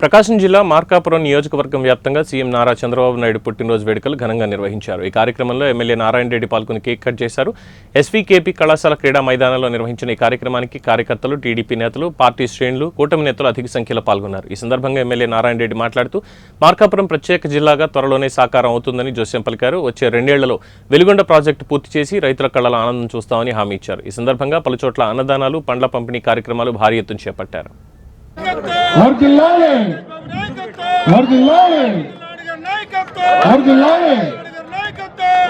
ప్రకాశం జిల్లా మార్కాపురం నియోజకవర్గం వ్యాప్తంగా సీఎం నారా చంద్రబాబు నాయుడు పుట్టినరోజు వేడుకలు ఘనంగా నిర్వహించారు. ఈ కార్యక్రమంలో ఎమ్మెల్యే నారాయణ రెడ్డి పాల్గొని కేక్ కట్ చేశారు. ఎస్వీకేపీ కళాశాల క్రీడా మైదానంలో నిర్వహించిన ఈ కార్యక్రమానికి కార్యకర్తలు టీడీపీ నేతలు పార్టీ శ్రేణులు కూటమి నేతలు అధిక సంఖ్యలో పాల్గొన్నారు. ఈ సందర్భంగా ఎమ్మెల్యే నారాయణ రెడ్డి మాట్లాడుతూ మార్కాపురం ప్రత్యేక జిల్లాగా త్వరలోనే సాకారం అవుతుందని జోస్యం పలికారు. వచ్చే రెండేళ్ళలో వెలుగొండ ప్రాజెక్టు పూర్తి చేసి రైతుల కళ్ళల ఆనందం చూస్తామని హామీ ఇచ్చారు. ఈ సందర్భంగా పలుచోట్ల అన్నదానాలు పండ్ల పంపిణీ కార్యక్రమాలు భారీ ఎత్తున చేపట్టారు. వర్దిల్లాలి వర్దిల్లాలి వర్దిల్లాలి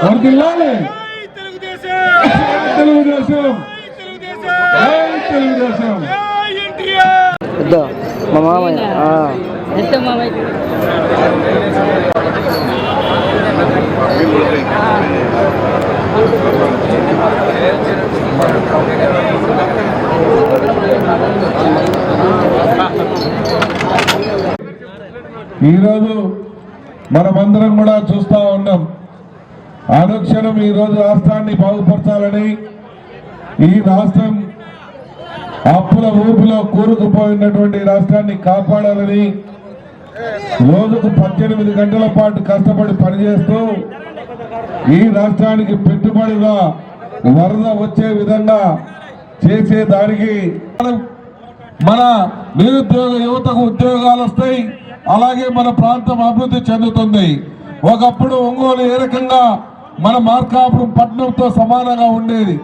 వర్దిల్లాలి తెలుగుదేశం జై తెలుగుదేశం. మా మామయ్య. ఆ. ఎంత మామయ్య? ఈరోజు మనమందరం కూడా చూస్తూ ఉన్నాం. అనుక్షణం ఈరోజు రాష్ట్రాన్ని బాగుపరచాలని ఈ రాష్ట్రం అప్పుల ఊపిలో కూరుకుపోయినటువంటి రాష్ట్రాన్ని కాపాడాలని రోజుకు పద్దెనిమిది గంటల పాటు కష్టపడి పనిచేస్తూ ఈ రాష్ట్రానికి పెట్టుబడిగా వరద వచ్చే విధంగా చేసే దానికి మన నిరుద్యోగ యువతకు ఉద్యోగాలు వస్తాయి. అలాగే మన ప్రాంతం అభివృద్ధి చెందుతుంది. ఒకప్పుడు ఒంగోలు ఏ రకంగా మన మార్కాపురం పట్టణంతో సమానంగా ఉండేది.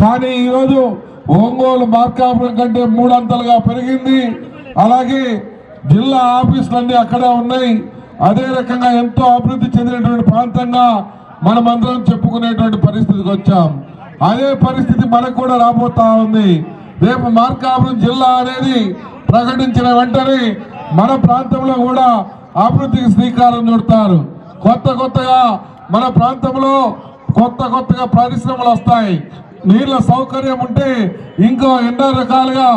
కానీ ఈరోజు ఒంగోలు మార్కాపురం కంటే మూడంతలుగా పెరిగింది. అలాగే జిల్లా ఆఫీసులన్నీ అక్కడే ఉన్నాయి. అదే రకంగా ఎంతో అభివృద్ధి చెందినటువంటి ప్రాంతంగా మనమందరం చెప్పుకునేటువంటి పరిస్థితికి వచ్చాం. అదే పరిస్థితి మనకు కూడా రాబోతా ఉంది. రేపు మార్కాపురం జిల్లా అనేది ప్రకటించిన వెంటనే మన ప్రాంతంలో కూడా అభివృద్ధికి శ్రీకారం చుడతారు. కొత్త కొత్తగా మన ప్రాంతంలో కొత్త కొత్తగా పరిశ్రమలు వస్తాయి. నీళ్ళ సౌకర్యం ఉంటే ఇంకో ఎన్నో రకాలుగా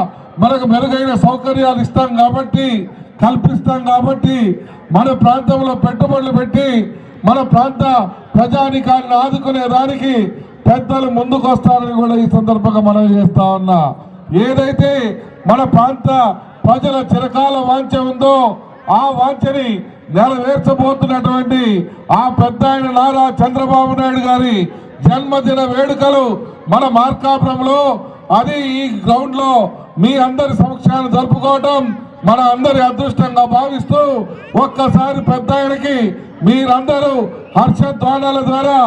మనకు మెరుగైన సౌకర్యాలు ఇస్తాం కాబట్టి కల్పిస్తాం కాబట్టి మన ప్రాంతంలో పెట్టుబడులు పెట్టి మన ప్రాంత ప్రజానికాన్ని ఆదుకునే దానికి పెద్దలు ముందుకు వస్తారని కూడా ఈ సందర్భంగా మనం చేస్తా ఉన్నా. ఏదైతే మన ప్రాంత ప్రజల చిరకాల వాంఛ ఉందో ఆ వాంఛని నెరవేర్చబోతున్నటువంటి ఆ పెద్ద ఆయన నారా చంద్రబాబు నాయుడు గారి జన్మదిన వేడుకలు మన మార్కాపురంలో అది ఈ గ్రౌండ్లో మీ అందరి సమక్షాన్ని జరుపుకోవటం మన అందరి అదృష్టంగా భావిస్తూ ఒక్కసారి పెద్ద ఆయనకి మీరందరూ హర్షధ్వానాల ద్వారా